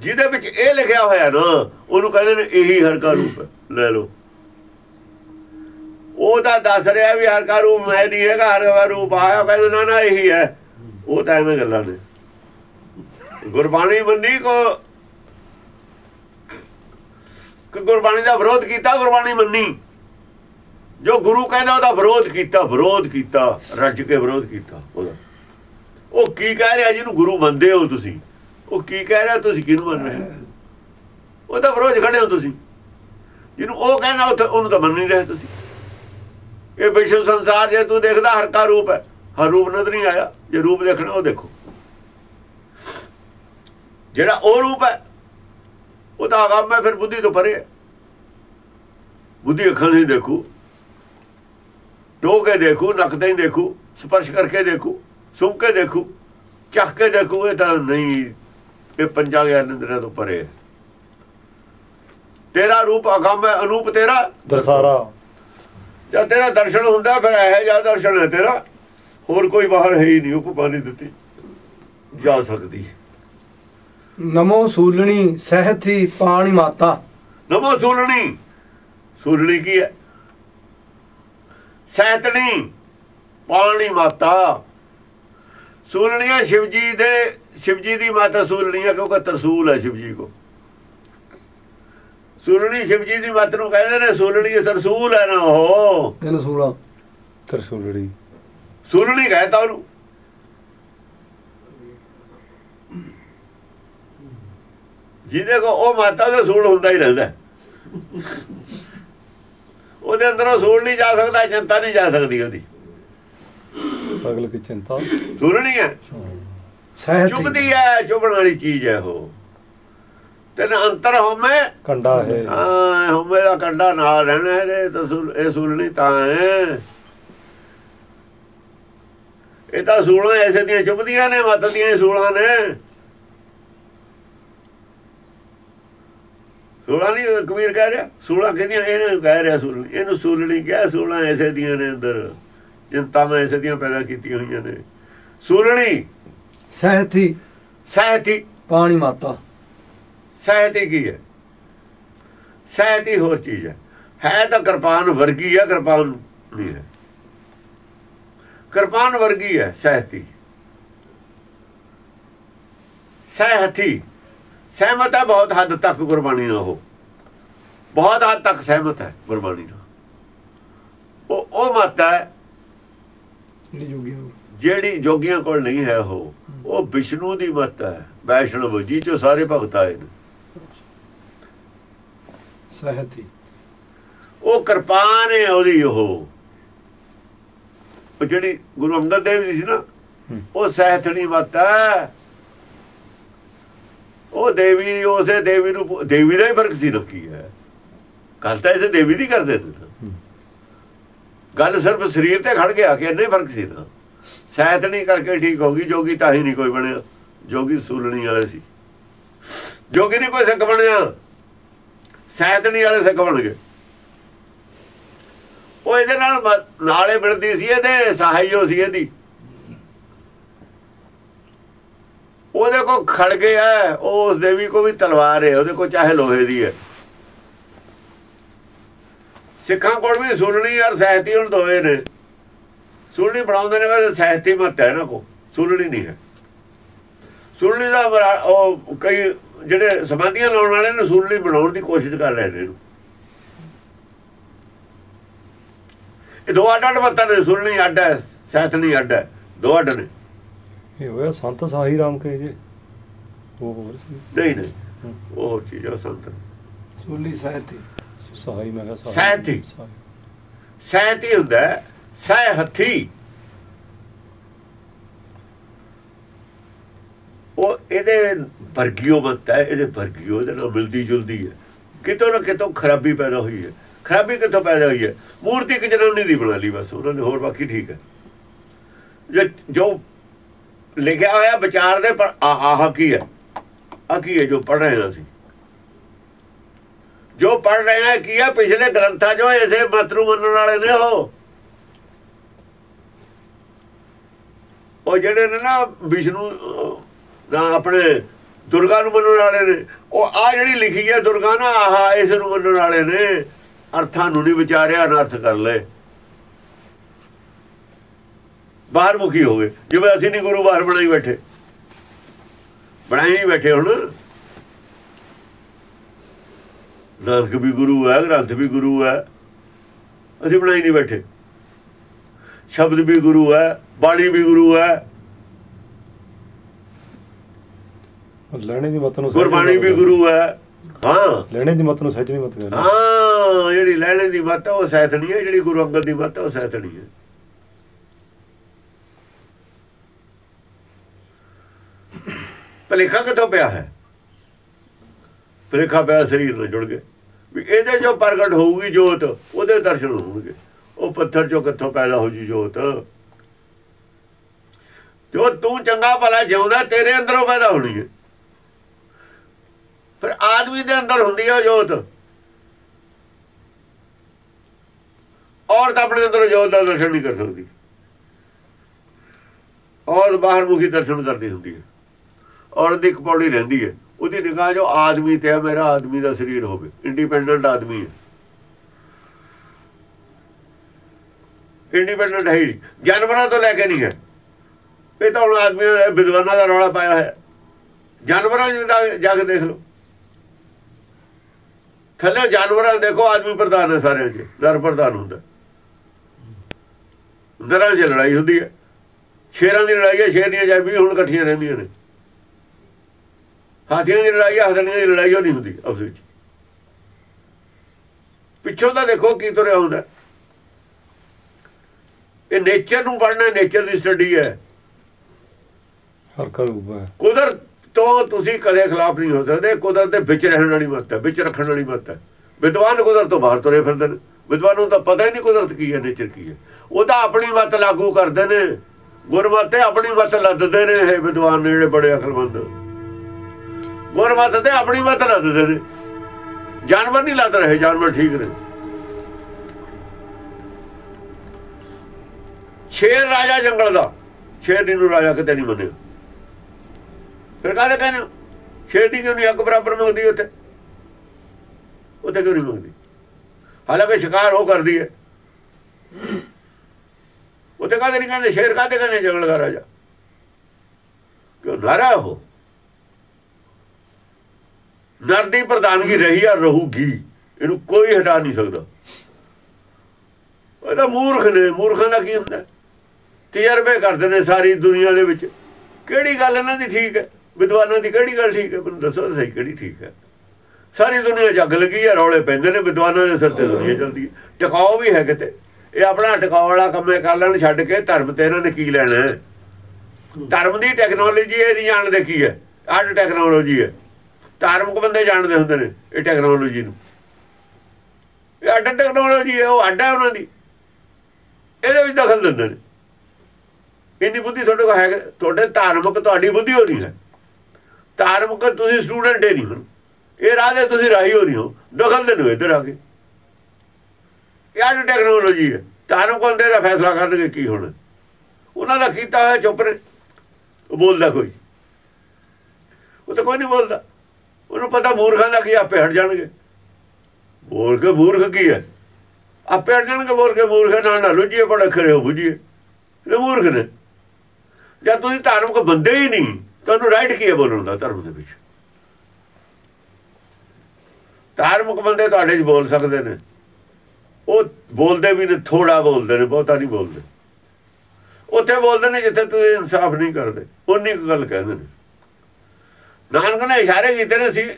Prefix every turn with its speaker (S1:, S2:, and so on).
S1: ਜਿਹਦੇ ਵਿੱਚ ਇਹ ਲਿਖਿਆ ਹੋਇਆ ਨਾ ਉਹਨੂੰ ਕਹਿੰਦੇ ਨੇ ਇਹੀ ਹਰਕਾ ਰੂਪ ਹੈ। ਲੈ ਲਓ। ਉਹ ਤਾਂ ਦੱਸ ਰਿਹਾ ਵੀ ਹਰਕਾ ਰੂਪ ਮੈਂ ਨਹੀਂ ਹੈਗਾ ਹਰਕਾ ਰੂਪ ਆਇਆ ਕਹਿੰਦੇ ਨਾ ਨਾ ਇਹੀ ਹੈ। ਉਹ ਤਾਂ ਐਵੇਂ ਗੱਲਾਂ ਨੇ। ਗੁਰਬਾਣੀ ਮੰਨੀ ਕੋ ਕਿ ਗੁਰਬਾਣੀ ਦਾ ਵਿਰੋਧ ਕੀਤਾ ਗੁਰਬਾਣੀ ਮੰਨੀ। ਜੋ ਗੁਰੂ ਕਹਿੰਦਾ ਉਹਦਾ ਵਿਰੋਧ ਕੀਤਾ ਵਿਰੋਧ ਕੀਤਾ ਰੱਜ ਕੇ ਵਿਰੋਧ ਕੀਤਾ ਉਹਦਾ। ਉਹ ਕੀ ਕਹਿ ਰਿਹਾ ਜਿਹਨੂੰ ਗੁਰੂ ਮੰਨਦੇ ਹੋ ਤੁਸੀਂ? ਉਹ ਕੀ ਕਹਿ ਰਿਹਾ ਤੁਸੀਂ? ਕਿਹਨੂੰ ਮੰਨ ਰਹੇ ਹੋ ਉਹਦਾ ਵਿਰੋਧ ਖੜੇ ਹੋ ਤੁਸੀਂ। ਜਿਹਨੂੰ ਉਹ ਕਹਿੰਦਾ ਉਹਨੂੰ ਤਾਂ ਮੰਨ ਨਹੀਂ ਰਹੇ ਤੁਸੀਂ। ਇਹ ਵਿਸ਼ਵ ਸੰਸਾਰ ਜੇ ਤੂੰ ਦੇਖਦਾ, ਹਰ ਕਾ ਰੂਪ ਹੈ। ਹਰ ਰੂਪ ਨਜ਼ਰ ਨਹੀਂ ਆਇਆ। ਜੇ ਰੂਪ ਦੇਖਣਾ, ਉਹ ਦੇਖੋ। ਜਿਹੜਾ ਉਹ ਰੂਪ ਹੈ, ਉਹ ਤਾਂ ਆਗਮ ਹੈ, ਫਿਰ ਬੁੱਧੀ ਤੋਂ ਪਰੇ ਹੈ। ਬੁੱਧੀ ਅੱਖਾਂ ਨਹੀਂ ਦੇਖੂ। ਟੋ ਕੇ ਦੇਖੂ, ਨੱਕ ਤੇ ਹੀ ਦੇਖੂ, ਸਪਰਸ਼ ਕਰਕੇ ਦੇਖੂ ਸੁੰਘ ਕੇ ਦੇਖੂ ਚੱਖ ਕੇ ਦੇਖੂ, ਇਹ ਤਾਂ ਨਹੀਂ ਇਹ ਪੰਜਾਂ ਗਿਆਨ ਇੰਦਰੀਆਂ ਤੋਂ ਪਰੇ ਤੇਰਾ ਰੂਪ ਅਗੰਮ ਹੈ ਅਨੂਪ ਤੇਰਾ
S2: ਦਸਾਰਾ।
S1: ਜਦ ਤੇਰਾ ਦਰਸ਼ਨ ਹੁੰਦਾ ਫਿਰ ਇਹ ਜਿਹਾ ਦਰਸ਼ਨ ਹੈ ਤੇਰਾ। ਹੋਰ ਕੋਈ ਬਾਹਰ ਹੈ ਹੀ ਨਹੀਂ ਉਪਮਾ ਨਹੀਂ ਦਿੱਤੀ। ਜਾ ਸਕਦੀ
S3: ਨਮੋ ਸੂਲਣੀ ਸਹਿਥੀ ਪਾਣੀ ਮਾਤਾ।
S1: ਨਮੋ ਸੂਲਣੀ। ਸੂਲਣੀ ਕੀ ਹੈ? ਸੈਤਣੀ ਪਾਣੀ ਮਾਤਾ। ਸੂਲਣੀਆਂ ਸ਼ਿਵਜੀ ਦੇ ਸ਼ਿਵਜੀ ਦੀ ਮਾਤਾ ਸੂਲਣੀਆਂ ਕਿਉਂਕਿ ਤਰਸੂਲ ਹੈ ਸ਼ਿਵਜੀ ਕੋ। ਸੂਲਣੀ ਸ਼ਿਵਜੀ ਦੀ ਮਾਤਾ ਨੂੰ ਕਹਿੰਦੇ ਨੇ ਸੂਲਣੀ ਤਰਸੂਲ ਹੈ ਨਾ ਉਹ।
S3: ਤਿੰਨ ਸੂਲਾਂ।
S2: ਤਰਸੂਲੜੀ
S1: ਸੂਲਣੀ ਕਹਿੰਦਾ ਉਹਨੂੰ। ਜਿਹਦੇ ਕੋ ਉਹ ਮਾਤਾ ਦਾ ਸੂਲ ਹੁੰਦਾ ਹੀ ਰਹਿੰਦਾ। ਉਹਦੇ ਅੰਦਰੋਂ ਸੂਲ ਨਹੀਂ ਜਾ ਸਕਦਾ ਜਨਤਾ ਨਹੀਂ ਜਾ ਸਕਦੀ ਉਹਦੀ।
S2: ਸਗਲ ਕੀ ਚਿੰਤਾ।
S1: ਸੂਲਣੀ ਹੈ?
S3: ਸਹਿਥੀ
S1: ਚੁੱਭਦੀ ਹੈ ਚੁੱਭਣ ਵਾਲੀ ਚੀਜ਼ ਹੈ ਉਹ। ਤੇ ਅੰਤਰ ਹੋਮੇ
S2: ਕੰਡਾ ਹੈ।
S1: ਹਾਂ ਹੋਮੇ ਦਾ ਕੰਡਾ ਨਾਲ ਰਹਿਣਾ ਇਹਦੇ ਤਾਂ ਸੂਲ- ਇਹ ਸੂਲਣੀ ਤਾਂ ਹੈ। ਇਹ ਤਾਂ ਸੂਲਾਂ ਐਸੇ ਦੀਆਂ ਚੁੱਭਦੀਆਂ ਨੇ ਮੱਤ ਦੀਆਂ ਸੂਲਾਂ ਨੇ। ਸੂਲਾਂ ਨਹੀਂ ਕਬੀਰ ਕਹਿ ਰਿਹਾ ਸੂਲਾਂ ਕਹਿੰਦੀਆਂ ਇਹਨੂੰ ਕਹਿ ਰਿਹਾ ਸੂਲਣੀ ਇਹਨੂੰ ਸੂਲਣੀ ਕਿਹਾ ਸੂਲਾਂ ਐਸੇ ਦੀਆਂ ਨੇ ਅੰਦਰ। ਚਿੰਤਾਵਾਂ ਐਸੇ ਦੀਆਂ ਪੈਦਾ ਕੀਤੀਆਂ ਹੋਈਆਂ ਨੇ। ਸੂਲਣੀ
S3: ਸਹਿਥੀ
S1: ਸਹਿਤੀ।
S3: ਪਾਣੀ ਮਾਤਾ।
S1: ਸਹਿਤੀ ਕੀ ਹੈ? ਸਹਿਤੀ ਹੋਰ ਚੀਜ਼ ਹੈ। ਹੈ ਤਾਂ ਕਿਰਪਾਨ ਵਰਗੀ ਹੈ ਕਿਰਪਾਨ ਨਹੀਂ ਹੈ। ਕਿਰਪਾਨ ਵਰਗੀ ਹੈ ਸਹਿਤੀ। ਸਹਿਤੀ। ਸਹਿਮਤ ਹੈ ਬਹੁਤ ਹੱਦ ਤੱਕ ਗੁਰਬਾਣੀ ਨਾਲ ਉਹ। ਬਹੁਤ ਹੱਦ ਤੱਕ ਸਹਿਮਤ ਹੈ ਗੁਰਬਾਣੀ ਨਾਲ। ਉਹ ਉਹ ਮਤ ਹੈ
S3: ਜਿਹੜੀ ਜੋਗੀਆਂ ਨੂੰ।
S1: ਜਿਹੜੀ ਜੋਗੀਆਂ ਕੋਲ ਨਹੀਂ ਹੈ ਉਹ ਉਹ ਵਿਸ਼ਨੂੰ ਦੀ ਮਤ ਹੈ ਵੈਸ਼ਨਵ ਜੀ ਚੋਂ ਸਾਰੇ ਭਗਤ ਆਏ ਨੇ
S3: ਸਹਿਥੀ
S1: ਉਹ ਕਿਰਪਾਨ ਹੈ ਉਹਦੀ ਉਹ ਉਹ ਜਿਹੜੀ ਗੁਰੂ ਅੰਗਦ ਦੇਵ ਜੀ ਸੀ ਨਾ। ਉਹ ਸਹਿਤਣੀ ਮਤ ਹੈ ਉਹ ਦੇਵੀ ਉਸੇ ਦੇਵੀ ਨੂੰ ਦੇਵੀ ਦਾ ਹੀ ਫ਼ਰਕ ਸੀ ਰੱਖੀ ਹੈ ਗੱਲ ਤਾਂ ਇਸੇ ਦੇਵੀ ਦੀ ਕਰਦੇ ਨਾ। ਗੱਲ ਸਿਰਫ ਸਰੀਰ ਤੇ ਖੜ ਗਿਆ ਕਿ ਇੰਨੇ ਫ਼ਰਕ ਸੀ ਨਾ। ਸਹਿਤਣੀ ਕਰਕੇ ਠੀਕ ਹੋ ਗਈ, ਜੋਗੀ ਤਾਂ ਹੀ ਨਹੀਂ ਕੋਈ ਬਣਿਆ। ਜੋਗੀ ਸੂਲਣੀ ਵਾਲੇ ਸੀ। ਜੋਗੀ ਨਹੀਂ ਕੋਈ ਸਿੱਖ ਬਣਿਆ। ਸਹਿਤਣੀ ਵਾਲੇ ਸਿੱਖ ਬਣ ਗਏ। ਉਹ ਇਹਦੇ ਨਾਲ ਨਾਲੇ ਮਿਲਦੀ ਸੀ ਇਹਦੇ, ਸਹਾਇਓ ਸੀ ਇਹਦੀ। ਉਹਦੇ ਕੋ ਖੜ ਗਿਆ, ਉਹ ਉਸ ਦੇਵੀ ਕੋ ਵੀ ਤਲਵਾਰ ਹੈ, ਉਹਦੇ ਕੋ ਚਾਹੇ ਲੋਹੇ ਦੀ ਹੈ। ਸਿੱਖਾਂ ਕੋਲ ਵੀ ਸੁਣਨੀ ਔਰ ਸਹਿਤੀ ਹੁਣ ਦੋਏ ਨੇ। ਸੁਣਨੀ ਬਣਾਉਂਦੇ ਨੇ ਵੈਸੇ ਸਹਿਤੀ ਮਤ ਹੈ ਨਾ ਕੋ ਸੁਣਨੀ ਨਹੀਂ ਹੈ। ਸੁਣਨੀ ਦਾ ਉਹ ਕਈ ਜਿਹੜੇ ਸਮਾਧੀਆਂ ਲਾਉਣ ਵਾਲੇ ਨੇ ਸੁਣਨੀ ਬਣਾਉਣ ਦੀ ਕੋਸ਼ਿਸ਼ ਕਰ ਰਹੇ ਨੇ ਇਹਨੂੰ। ਇਹ ਦੋ ਅੱਡ ਅੱਡ ਮਤਾਂ ਨੇ ਸੁਣਨੀ ਅੱਡ ਹੈ ਸਹਿਤਨੀ ਅੱਡ ਹੈ ਦੋ ਅੱਡ ਨੇ।
S2: ਇਹ ਹੋਇਆ ਸੰਤ ਸਾਹੀ ਰਾਮ ਕਹੇ ਜੇ। ਉਹ ਹੋਰ ਸੀ।
S1: ਨਹੀਂ ਨਹੀਂ ਉਹ ਚੀਜ਼ ਹੈ ਸੰਤ।
S3: ਸੂਲੀ ਸਹਿਥੀ
S2: ਸਹਾਈ ਮੈਂ ਕਿਹਾ
S1: ਸਹਾਇਤੀ।
S2: ਸਹਾਈ।
S1: ਸਹਿਤੀ ਹੁੰਦਾ ਸਹਿ ਹੱਥੀ। ਉਹ ਇਹਦੇ ਵਰਗੀਓ ਮਤ ਹੈ ਇਹਦੇ ਵਰਗੀਓ ਇਹਦੇ ਨਾਲ ਮਿਲਦੀ ਜੁਲਦੀ ਹੈ। ਕਿਤੋਂ ਨਾ ਕਿਤੋਂ ਖਰਾਬੀ ਪੈਦਾ ਹੋਈ ਹੈ। ਖਰਾਬੀ ਕਿੱਥੋਂ ਪੈਦਾ ਹੋਈ ਹੈ? ਮੂਰਤੀ ਇੱਕ ਜਨਾਨੀ ਦੀ ਬਣਾ ਲਈ ਬਸ ਉਹਨਾਂ ਨੇ ਹੋਰ ਬਾਕੀ ਠੀਕ ਹੈ। ਜੋ ਲਿਖਿਆ ਹੋਇਆ ਵਿਚਾਰ ਦੇ ਪਰ ਆਹ ਕੀ ਹੈ? ਆ ਕੀ ਹੈ ਜੋ ਪੜ ਰਹੇ ਅਸੀਂ? ਜੋ ਪੜ ਰਹੇ ਹਾਂ ਕੀ ਆ? ਪਿਛਲੇ ਗ੍ਰੰਥਾਂ ਜੋ ਇਸੇ ਮਤ ਨੂੰ ਮੰਨਣ ਵਾਲੇ ਨੇ ਉਹ। ਉਹ ਜਿਹੜੇ ਨੇ ਨਾ ਵਿਸ਼ਨੂੰ ਦਾ ਆਪਣੇ ਦੁਰਗਾ ਨੂੰ ਮੰਨਣ ਵਾਲੇ ਨੇ, ਉਹ ਆ ਜਿਹੜੀ ਲਿਖੀ ਹੈ ਦੁਰਗਾ ਨਾ, ਆਹਾ ਇਸ ਨੂੰ ਮੰਨਣ ਵਾਲੇ ਨੇ। ਅਰਥਾਂ ਨੂੰ ਨਹੀਂ ਵਿਚਾਰਿਆ ਅਨਰਥ ਕਰ ਲਏ। ਬਾਹਰ ਮੁਖੀ ਹੋ ਗਏ। ਜਿਵੇਂ ਅਸੀਂ ਨਹੀਂ ਗੁਰੂ ਬਾਹਰ ਬਣਾਈ ਬੈਠੇ। ਬਣਾਈ ਬੈਠੇ ਹੁਣ। ਨਾਨਕ ਵੀ ਗੁਰੂ ਹੈ ਗ੍ਰੰਥ ਵੀ ਗੁਰੂ ਹੈ। ਅਸੀਂ ਬਣਾਈ ਨਹੀਂ ਬੈਠੇ। ਸ਼ਬਦ ਵੀ ਗੁਰੂ ਹੈ ਬਾਣੀ ਵੀ ਗੁਰੂ ਹੈ।
S2: ਲੈਣੇ ਦੀ ਮਤ ਨੂੰ
S1: ਗੁਰਬਾਣੀ ਵੀ ਗੁਰੂ ਹੈ। ਹਾਂ।
S2: ਲੈਣੇ ਦੀ ਮਤ ਨੂੰ ਸਹਿਜ ਨਹੀਂ ਮਤ ਕਹਿੰਦੇ
S1: ਹਾਂ ਜਿਹੜੀ ਲੈਣੇ ਦੀ ਮੱਤ ਉਹ ਸੈਤਣੀ ਹੈ ਜਿਹੜੀ ਗੁਰੂ ਅੰਗਦ ਦੀ ਮੱਤ ਉਹ ਸੈਤਣੀ ਹੈ। ਭਲੇਖਾ ਕਿੱਥੋਂ ਪਿਆ ਹੈ? ਭਲੇਖਾ ਪਿਆ ਸਰੀਰ ਨਾਲ ਜੁੜ ਗਏ। ਵੀ ਇਹਦੇ ਜੋ ਪ੍ਰਗਟ ਹੋਊਗੀ ਜੋਤ, ਉਹਦੇ ਦਰਸ਼ਨ ਹੋਣਗੇ। ਉਹ ਪੱਥਰ ਚੋਂ ਕਿੱਥੋਂ ਪੈਦਾ ਹੋ ਜੀ ਜੋਤ? ਜੋ ਤੂੰ ਚੰਗਾ ਭਲਾ ਜਿਉਂਦਾ, ਤੇਰੇ ਅੰਦਰੋਂ ਪੈਦਾ ਹੋਣੀ ਹੈ। ਫਿਰ ਆਦਮੀ ਦੇ ਅੰਦਰ ਹੁੰਦੀ ਹੈ ਜੋਤ। ਔਰਤ ਆਪਣੇ ਅੰਦਰ ਜੋਤ ਦਾ ਦਰਸ਼ਨ ਨਹੀਂ ਕਰ ਸਕਦੀ। ਔਰ ਬਾਹਰ ਮੁਖੀ ਦਰਸ਼ਨ ਕਰਦੀ ਹੁੰਦੀ ਹੈ। ਔਰਤ ਦੀ ਇੱਕ ਪੌੜੀ ਰਹਿੰਦੀ ਹੈ। ਉਹਦੀ ਨਿਗਾਹ ਜੋ ਆਦਮੀ ਤੇ ਹੈ ਮੇਰਾ ਆਦਮੀ ਦਾ ਸਰੀਰ ਹੋਵੇ। ਇੰਡੀਪੈਂਡੈਂਟ ਆਦਮੀ ਹੈ। ਇੰਡੀਪੈਂਡੈਂਟ ਹੈ ਜਾਨਵਰਾਂ ਤੋਂ ਲੈ ਕੇ ਨਹੀਂ ਹੈ। ਇਹ ਤਾਂ ਹੁਣ ਆਦਮੀ ਵਿਦਵਾਨਾਂ ਦਾ ਰੌਲਾ ਪਾਇਆ ਹੋਇਆ। ਜਾਨਵਰਾਂ ਨੂੰ ਜਾ- ਕੇ ਦੇਖ ਲਓ। ਥੱਲੇ ਜਾਨਵਰਾਂ ਦੇਖੋ, ਆਦਮੀ ਪ੍ਰਧਾਨ ਹੈ ਸਾਰਿਆਂ 'ਚ। ਨਰ ਪ੍ਰਧਾਨ ਹੁੰਦਾ। ਨਰਾਂ 'ਚ ਲੜਾਈ ਹੁੰਦੀ ਹੈ। ਸ਼ੇਰਾਂ ਦੀ ਲੜਾਈ ਹੈ, ਸ਼ੇਰ ਦੀਆਂ ਵੀ ਹੁਣ ਇਕੱਠੀਆਂ ਰਹਿੰਦੀਆਂ ਨੇ। ਹਾਥੀਆਂ ਦੀ ਲੜਾਈ ਹੈ ਹਥਣੀਆਂ ਦੀ ਲੜਾਈ ਉਹ ਨਹੀਂ ਹੁੰਦੀ ਆਪਸ ਵਿੱਚ। ਪਿੱਛੋਂ ਦਾ ਦੇਖੋ ਕੀ ਤੁਰਿਆ ਹੁੰਦਾ। ਇਹ ਨੇਚਰ ਨੂੰ ਪੜ੍ਹਨਾ ਨੇਚਰ ਦੀ ਸਟੱਡੀ ਹੈ।
S2: ਹਰ ਕਾ ਰੂਪ ਹੈ।
S1: ਕੁਦਰਤ ਤੋਂ ਤੁਸੀਂ ਕਦੇ ਖਿਲਾਫ ਨਹੀਂ ਹੋ ਸਕਦੇ। ਕੁਦਰਤ ਦੇ ਵਿੱਚ ਰਹਿਣ ਵਾਲੀ ਮੱਤ ਹੈ ਵਿੱਚ ਰੱਖਣ ਵਾਲੀ ਮੱਤ ਹੈ। ਵਿਦਵਾਨ ਕੁਦਰਤ ਤੋਂ ਬਾਹਰ ਤੁਰੇ ਫਿਰਦੇ ਨੇ। ਵਿਦਵਾਨ ਨੂੰ ਤਾਂ ਪਤਾ ਹੀ ਨਹੀਂ ਕੁਦਰਤ ਕੀ ਹੈ ਨੇਚਰ ਕੀ ਹੈ। ਉਹ ਤਾਂ ਆਪਣੀ ਮੱਤ ਲਾਗੂ ਕਰਦੇ ਨੇ। ਗੁਰਮਤਿ ਆਪਣੀ ਮੱਤ ਲੱਦਦੇ ਨੇ ਇਹ ਵਿਦਵਾਨ ਨੇ ਜਿਹੜੇ ਬੜੇ ਅਕਲਮੰਦ। ਗੁਰਮਤਿ ਤੇ ਆਪਣੀ ਮੱਤ ਲੱਦਦੇ ਨੇ ਜਾਨਵਰ ਨਹੀਂ ਲੱਦ ਰਹੇ, ਜਾਨਵਰ ਠੀਕ ਨੇ। ਸ਼ੇਰ ਰਾਜਾ ਜੰਗਲ ਦਾ। ਸ਼ੇਰ ਨੂੰ ਰਾਜਾ ਕਿਤੇ ਨਹੀਂ ਮੰਨਿਆ। ਫਿਰ ਕਾਹਦੇ ਕਹਿੰਦੇ ਹੋ? ਸ਼ੇਰਨੀ ਕਿਉਂ ਨਹੀਂ ਅੱਗ ਬਰਾਬਰ ਮੰਗਦੀ ਉੱਥੇ? ਉੱਥੇ ਕਿਉਂ ਨਹੀਂ ਮੰਗਦੀ? ਹਾਲਾਂਕਿ ਸ਼ਿਕਾਰ ਉਹ ਕਰਦੀ ਹੈ। ਉੱਥੇ ਕਾਹਦੇ ਨਹੀਂ ਕਹਿੰਦੇ? ਸ਼ੇਰ ਕਾਹਦੇ ਕਹਿੰਦੇ ਜੰਗਲ ਦਾ ਰਾਜਾ? ਕਿਉਂ ਨਾਰਾ ਉਹ? ਨਰ ਦੀ ਪ੍ਰਧਾਨਗੀ ਰਹੀ ਆ, ਰਹੂਗੀ। ਇਹਨੂੰ ਕੋਈ ਹਟਾ ਨਹੀਂ ਸਕਦਾ। ਉਹ ਮੂਰਖ ਨੇ, ਮੂਰਖਾਂ ਦਾ ਕੀ ਹੁੰਦਾ? ਤਜਰਬੇ ਕਰਦੇ ਨੇ ਸਾਰੀ ਦੁਨੀਆ ਦੇ ਵਿੱਚ। ਕਿਹੜੀ ਗੱਲ ਇਹਨਾਂ ਦੀ ਠੀਕ ਹੈ? ਵਿਦਵਾਨਾਂ ਦੀ ਕਿਹੜੀ ਗੱਲ ਠੀਕ ਹੈ? ਮੈਨੂੰ ਦੱਸੋ ਸਹੀ, ਕਿਹੜੀ ਠੀਕ ਹੈ? ਸਾਰੀ ਦੁਨੀਆ ਜੱਗ ਲੱਗੀ ਹੈ ਰੌਲੇ ਪੈਂਦੇ ਨੇ, ਵਿਦਵਾਨਾਂ ਦੇ ਸਿਰ ਤੇ ਦੁਨੀਆ ਚੱਲਦੀ ਹੈ। ਟਿਕਾਓ ਵੀ ਹੈ ਕਿਤੇ। ਇਹ ਆਪਣਾ ਟਿਕਾਓ ਵਾਲਾ ਕੰਮੇ ਕਰ ਲੈਣ, ਛੱਡ ਕੇ ਧਰਮ ਤੇ ਇਹਨਾਂ ਨੇ ਕੀ ਲੈਣਾ ਧਰਮ ਦੀ ਟੈਕਨੋਲੋਜੀ ਇਹ ਨਹੀਂ ਜਾਣਦੇ ਕੀ ਹੈ। ਅੱਡ ਟੈਕਨੋਲੋਜੀ ਹੈ। ਧਾਰਮਿਕ ਬੰਦੇ ਜਾਣਦੇ ਹੁੰਦੇ ਨੇ ਇਹ ਟੈਕਨੋਲੋਜੀ ਨੂੰ। ਇਹ ਅੱਡ ਟੈਕਨੋਲੋਜੀ ਹੈ, ਉਹ ਅੱਡ ਹੈ ਉਹਨਾਂ ਦੀ। ਇਹਦੇ ਵਿੱਚ ਦਖਲ ਦਿੰਦੇ ਨੇ। ਇੰਨੀ ਬੁੱਧੀ ਤੁਹਾਡੇ ਕੋਲ ਹੈ ਤੁਹਾਡੇ ਧਾਰਮਿਕ ਤੁਹਾਡੀ ਬੁੱਧੀ ਹੋਣੀ ਹੈ। ਧਾਰਮਿਕ ਤੁਸੀਂ ਸਟੂਡੈਂਟ ਹੀ ਨਹੀਂ ਹੋ। ਇਹ ਰਾਹ ਦੇ ਤੁਸੀਂ ਰਾਹੀ ਹੋ ਨਹੀਂ ਹੋ। ਦਖਲ ਦੇ ਨੂੰ ਇੱਧਰ ਆ ਕੇ। ਇਹ ਅੱਡ ਟੈਕਨੋਲੋਜੀ ਹੈ। ਧਾਰਮਿਕ ਬੰਦੇ ਦਾ ਫੈਸਲਾ ਕਰਨਗੇ ਕੀ ਹੋਣਾ। ਉਹਨਾਂ ਦਾ ਕੀਤਾ ਹੋਇਆ ਚੁੱਪ ਨੇ। ਉਹ ਬੋਲਦਾ ਕੋਈ। ਉਹ ਤਾਂ ਕੋਈ ਨਹੀਂ ਬੋਲਦਾ। ਉਹਨੂੰ ਪਤਾ ਮੂਰਖਾਂ ਦਾ ਕੀ ਆਪੇ ਹਟ ਜਾਣਗੇ। ਬੋਲ ਕੇ ਮੂਰਖ ਕੀ ਹੈ ਆਪੇ ਹਟ ਜਾਣਗੇ ਬੋਲ ਕੇ ਮੂਰਖ ਨਾਲ ਨਾ ਲੁੱਝੀਏ ਪੜੇ ਖਰੇ ਹੋ ਬੁਝੀਏ। ਇਹ ਮੂਰਖ ਨੇ। ਜਾਂ ਤੁਸੀਂ ਧਾਰਮਿਕ ਬੰਦੇ ਹੀ ਨਹੀਂ, ਤੁਹਾਨੂੰ ਰਾਈਟ ਕੀ ਹੈ ਬੋਲਣ ਦਾ ਧਰਮ ਦੇ ਵਿੱਚ? ਧਾਰਮਿਕ ਬੰਦੇ ਤੁਹਾਡੇ 'ਚ ਬੋਲ ਸਕਦੇ ਨੇ। ਉਹ ਬੋਲਦੇ ਵੀ ਨੇ ਥੋੜਾ ਬੋਲਦੇ ਨੇ, ਬਹੁਤਾ ਨਹੀਂ ਬੋਲਦੇ। ਉੱਥੇ ਬੋਲਦੇ ਨੇ ਜਿੱਥੇ ਤੁਸੀਂ ਇਨਸਾਫ ਨਹੀਂ ਕਰਦੇ। ਉਨੀ ਕੁ ਗੱਲ ਕਹਿੰਦੇ ਨੇ। ਨਾਨਕ ਨੇ ਇਸ਼ਾਰੇ ਕੀਤੇ ਨੇ ਸੀ